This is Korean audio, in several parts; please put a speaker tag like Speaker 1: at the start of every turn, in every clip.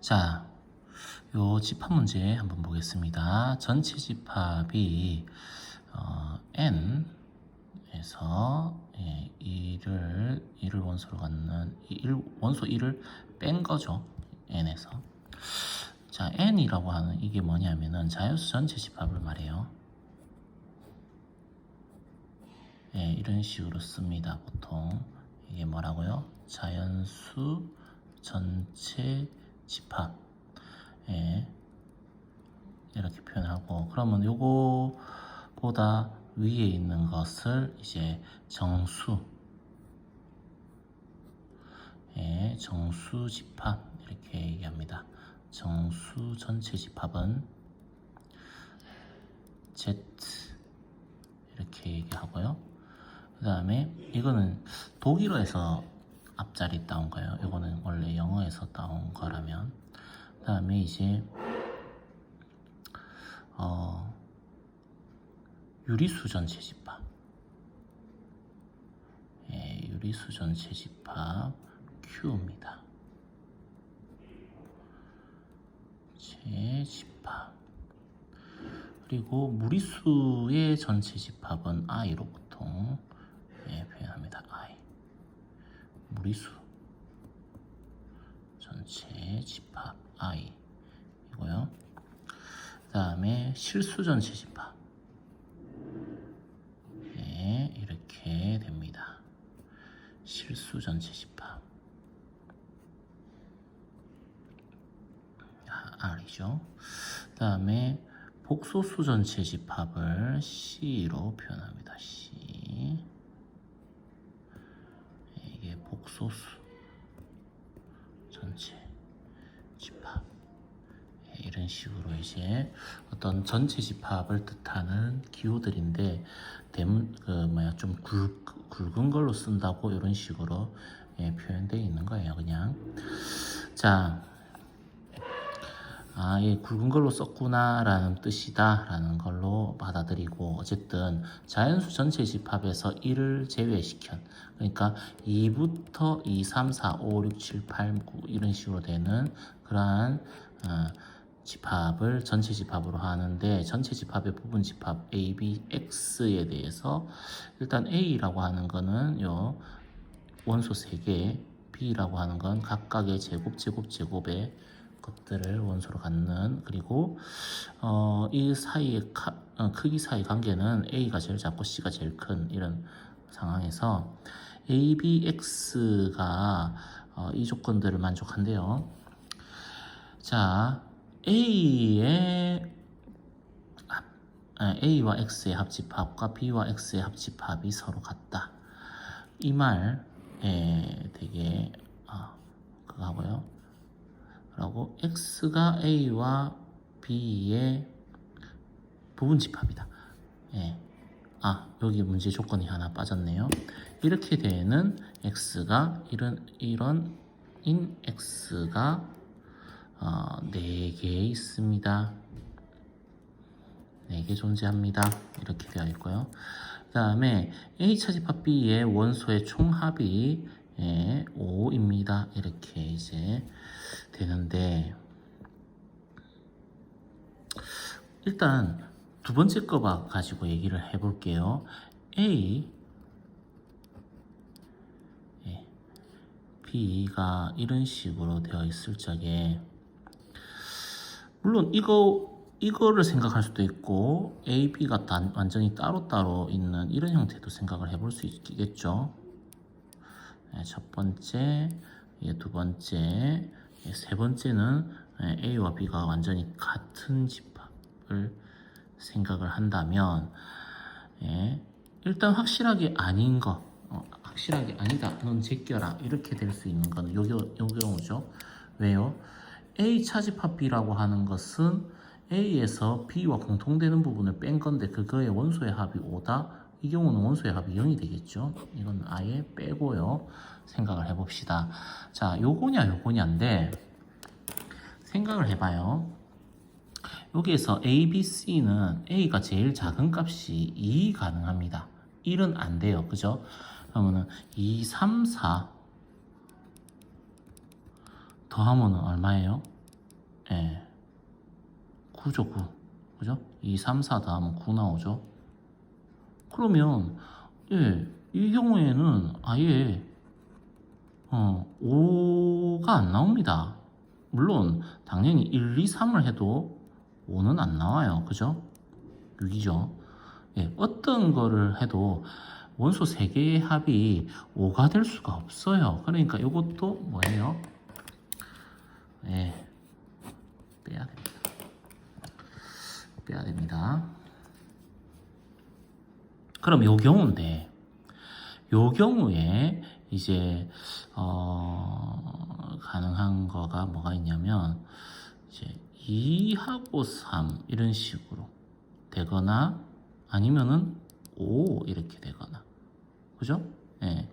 Speaker 1: 자, 요 집합 문제 한번 보겠습니다. 전체 집합이 어, n에서 예, 2를 2를 원소로 갖는 이 일- 원소 1을 뺀 거죠. n에서. 자, n이라고 하는 이게 뭐냐면은 자연수 전체 집합을 말해요. 예, 이런 식으로 씁니다. 보통 이게 뭐라고요? 자연수 전체 집합. 예, 이렇게 표현하고 그러면 요거보다 위에 있는 것을 이제 정수. 예, 정수 집합 이렇게 얘기합니다. 정수 전체 집합은 Z 이렇게 얘기하고요. 그 다음에 이거는 독일어에서 앞자리 따온 거예요. 이거는 원래 영어에서 따온 거라면. 그 다음에 이제 어, 유리수 전체 집합. 예, 유리수 전체 집합 Q입니다. 제 집합. 그리고 무리수의 전체 집합은 i로 보통 예, 표현합니다. 무리수 전체 집합 i 이고요. 그 다음에 실수 전체 집합 예, 이렇게 됩니다. 실수 전체 집합 아, R이죠. 그 다음에 복소수 전체 집합을 C로 표현합니다. C 복소수 전체 집합. 예, 이런 식으로 이제 어떤 전체 집합을 뜻하는 기호들인데 대문 그 뭐야 좀 굵, 굵은 걸로 쓴다고 이런 식으로 예, 표현되어 있는 거예요 그냥. 자 아, 예, 굵은 걸로 썼구나 라는 뜻이다 라는 걸로 받아들이고 어쨌든 자연수 전체 집합에서 1을 제외시킨 그러니까 2부터 2, 3, 4, 5, 6, 7, 8, 9 이런 식으로 되는 그러한 어, 집합을 전체 집합으로 하는데 전체 집합의 부분 집합 A, B, X에 대해서 일단 A라고 하는 거는 요 원소 3개 B라고 하는 건 각각의 제곱 제곱 제곱의 것들을 원소로 갖는 그리고 어, 이 사이의 카- 어, 크기 사이 관계는 A가 제일 작고 C가 제일 큰 이런 상황에서 A, B, X가 어, 이 조건들을 만족한대요. 자, A의 합- 아, A와 X의 합집합과 B와 X의 합집합이 서로 같다. 이 말에 되게 아, 그거 하고요. 그리고 x가 a와 b의 부분 집합이다. 예. 아, 여기 문제 조건이 하나 빠졌네요. 이렇게 되는 x가 이런 이런 인 x가 어, 4개 있습니다. 4개 존재합니다. 이렇게 되어 있고요. 그 다음에 A 차집합 B의 원소의 총합이 예, 5입니다. 이렇게 이제 되는데 일단 두 번째 거봐 가지고 얘기를 해볼게요. A 예, B가 이런 식으로 되어 있을 적에 물론 이거 이거를 생각할 수도 있고 A, B가 단, 완전히 따로따로 있는 이런 형태도 생각을 해볼 수 있겠죠. 네, 첫 번째, 예, 두 번째, 예, 세 번째는 예, A와 B가 완전히 같은 집합을 생각을 한다면 예, 일단 확실하게 아닌 거, 어, 확실하게 아니다, 넌 제껴라 이렇게 될 수 있는 요, 요, 요 경우죠. 왜요? A 차집합 B라고 하는 것은 A에서 B와 공통되는 부분을 뺀 건데 그거의 원소의 합이 5다. 이 경우는 원소의 합이 0이 되겠죠. 이건 아예 빼고요. 생각을 해봅시다. 자, 요거냐 요거냐인데 생각을 해봐요. 여기에서 A, B, C는 A가 제일 작은 값이 2 가능합니다. 1은 안 돼요. 그죠? 그러면은 2, 3, 4 더하면은 얼마예요? 예. 9죠, 9. 그죠? 2, 3, 4 다음은 9 나오죠? 그러면, 예, 이 경우에는 아예, 어, 5가 안 나옵니다. 물론, 당연히 1, 2, 3을 해도 5는 안 나와요. 그죠? 6이죠. 예, 어떤 거를 해도 원소 3개의 합이 5가 될 수가 없어요. 그러니까 이것도 뭐예요? 예, 빼야 됩니다. 빼야 됩니다. 그럼 요 경우인데, 요 경우에 이제 어, 가능한 거가 뭐가 있냐면 이제 2하고 3 이런 식으로 되거나 아니면은 5 이렇게 되거나 그죠? 예.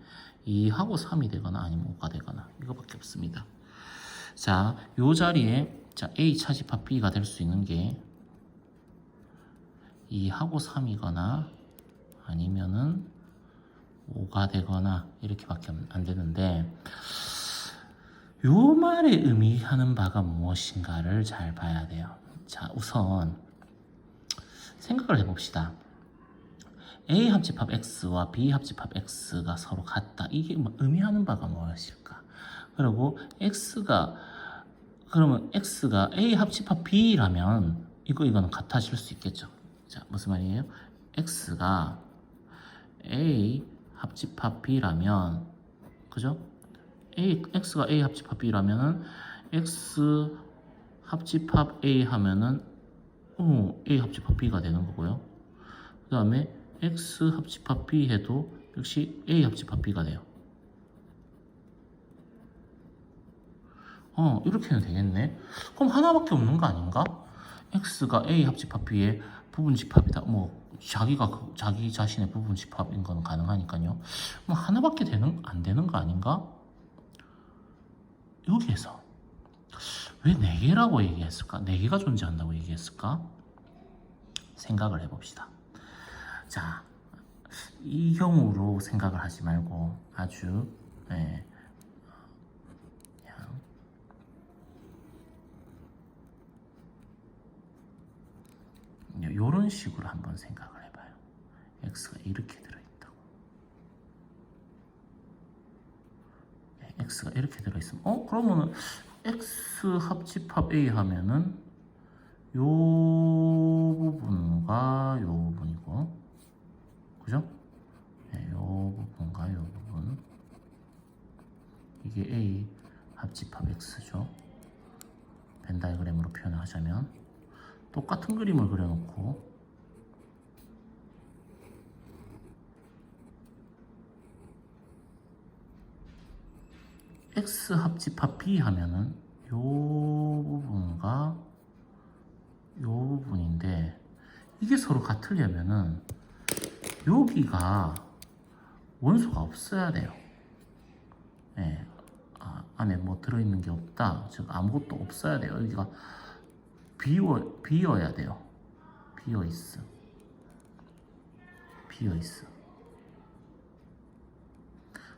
Speaker 1: 2하고 3이 되거나 아니면 5가 되거나 이거밖에 없습니다. 자, 요 자리에 자, A 차집합 B가 될 수 있는 게 2하고 3이거나 아니면은 5가 되거나 이렇게밖에 안 되는데 요 말에 의미하는 바가 무엇인가를 잘 봐야 돼요. 자, 우선 생각을 해봅시다. A 합집합 X와 B 합집합 X가 서로 같다. 이게 뭐 의미하는 바가 무엇일까? 그리고 X가 그러면 X가 A 합집합 B라면 이거 이거는 같아질 수 있겠죠. 자, 무슨 말이에요? X가 A 합집합 B라면 그죠? A X가 A 합집합 B라면은 X 합집합 A 하면은 어, A 합집합 B가 되는 거고요. 그 다음에 X 합집합 B 해도 역시 A 합집합 B가 돼요. 어, 이렇게 하면 되겠네. 그럼 하나밖에 없는 거 아닌가? X가 A 합집합 B의 부분 집합이다. 뭐 자기가 그- 자기 자신의 부분 집합인 건 가능하니까요. 뭐 하나밖에 되는 안 되는 거 아닌가? 여기에서 왜 네 개라고 얘기했을까? 네 개가 존재한다고 얘기했을까? 생각을 해봅시다. 자, 이 경우로 생각을 하지 말고 아주 예, 그냥 이런 식으로 한번 생각을 해봐요. x가 이렇게 들어있다고. 예, x가 이렇게 들어있으면 어 그러면은 x 합집합 a 하면은 요 부분과 요 부분이고 그죠? 네, 요 부분과 요 부분 이게 a 합집합 x죠. 벤 다이그램으로 표현을 하자면 똑같은 그림을 그려놓고 x 합집합 b 하면은 요 부분과 요 부분인데 이게 서로 같으려면은 여기가 원소가 없어야 돼요. 예, 아, 안에 뭐 들어있는 게 없다. 즉 아무것도 없어야 돼요. 여기가 비워 비어야 돼요. 비어 있어. 비어 있어.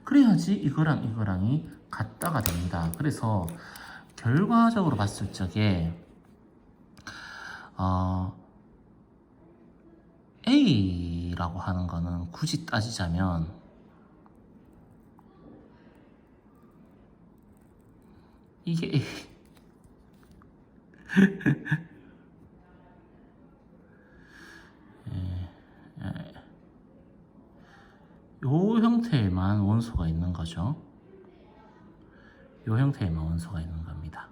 Speaker 1: 그래야지 이거랑 이거랑이 같다가 됩니다. 그래서 결과적으로 봤을 적에 어, A라고 하는 거는 굳이 따지자면 이게 A 요 형태에만 원소가 있는 거죠. 요 형태에만 원소가 있는 겁니다.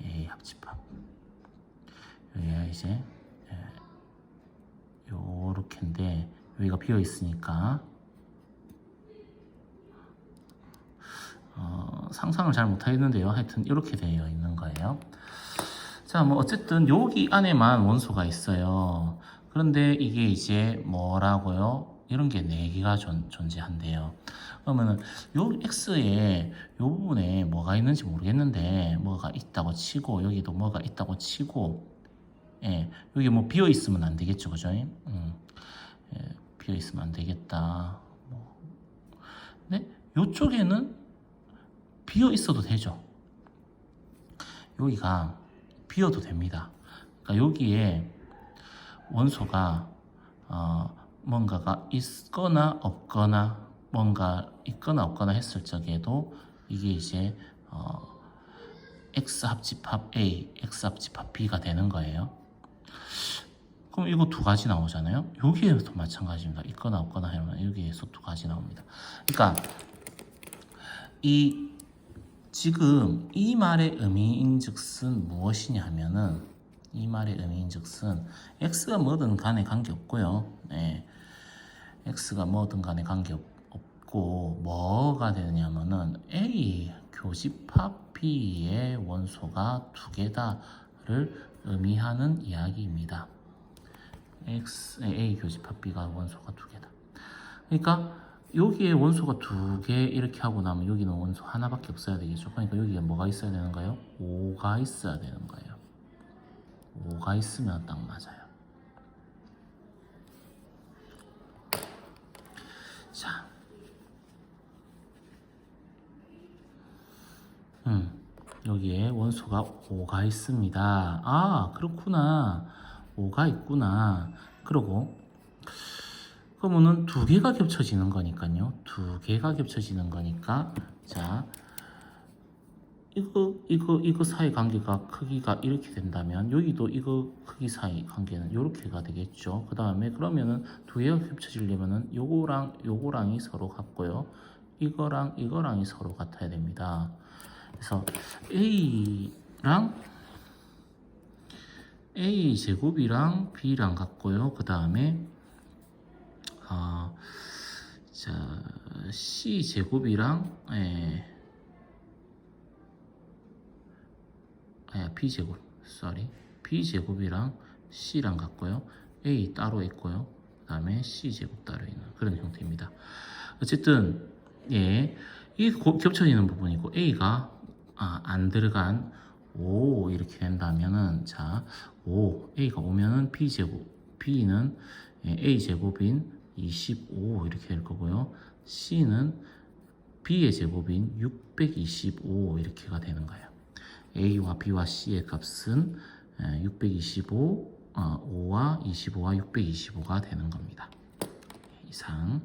Speaker 1: A 합집합. 여기가 이제 예, 요렇게인데 여기가 비어 있으니까 어, 상상을 잘 못하겠는데요. 하여튼 이렇게 되어 있는 거예요. 자, 뭐 어쨌든 여기 안에만 원소가 있어요. 그런데 이게 이제 뭐라고요? 이런 게네 개가 존, 존재한대요. 그러면은 요 x에 요 부분에 뭐가 있는지 모르겠는데 뭐가 있다고 치고 여기도 뭐가 있다고 치고 예, 여기 뭐 비어 있으면 안 되겠죠, 그죠? 음, 예, 비어 있으면 안 되겠다. 뭐. 근데 요쪽에는 비어 있어도 되죠. 여기가 비어도 됩니다. 그러니까 여기에 원소가 어, 뭔가가 있거나 없거나 뭔가 있거나 없거나 했을 적에도 이게 이제 어, x 합집합 A, x 합집합 B가 되는 거예요. 그럼 이거 두 가지 나오잖아요. 여기에도 마찬가지입니다. 있거나 없거나 하면 여기에서 두 가지 나옵니다. 그러니까 이 지금 이 말의 의미인즉슨 무엇이냐 하면은 이 말의 의미인즉슨 x가 뭐든 간에 관계없고요. 네. x가 뭐든 간에 관계없고 뭐가 되느냐면은 a 교집합 b의 원소가 두 개다를 의미하는 이야기입니다. x a 교집합 b가 원소가 두 개다. 그러니까 여기에 원소가 두 개 이렇게 하고 나면 여기는 원소 하나밖에 없어야 되겠죠. 그러니까 여기에 뭐가 있어야 되는가요? 5가 있어야 되는 거예요. 5가 있으면 딱 맞아요. 자, 음, 여기에 원소가 5가 있습니다. 아, 그렇구나. 5가 있구나. 그러고 그러면은 두 개가 겹쳐지는 거니까요. 두 개가 겹쳐지는 거니까 자 이거 이거 이거 사이 관계가 크기가 이렇게 된다면 여기도 이거 크기 사이 관계는 이렇게가 되겠죠. 그 다음에 그러면은 두 개가 겹쳐지려면은 요거랑 요거랑이 서로 같고요. 이거랑 이거랑이 서로 같아야 됩니다. 그래서 A랑 A 제곱이랑 B랑 같고요. 그 다음에 아, 자, C 제곱이랑 예. 아야 B 제곱, sorry. B 제곱이랑 C랑 같고요. A 따로 있고요. 그 다음에 C 제곱 따로 있는 그런 형태입니다. 어쨌든 예, 이 고- 겹쳐지는 부분이고 A가 아, 안 들어간 5 이렇게 된다면은 자, 5 A가 오면은 B 제곱, B는 예, A 제곱인 25 이렇게 될 거고요. C는 B의 제곱인 625 이렇게가 되는 거예요. A와 B와 C의 값은 625, 어, 5와 25와 625가 되는 겁니다. 이상.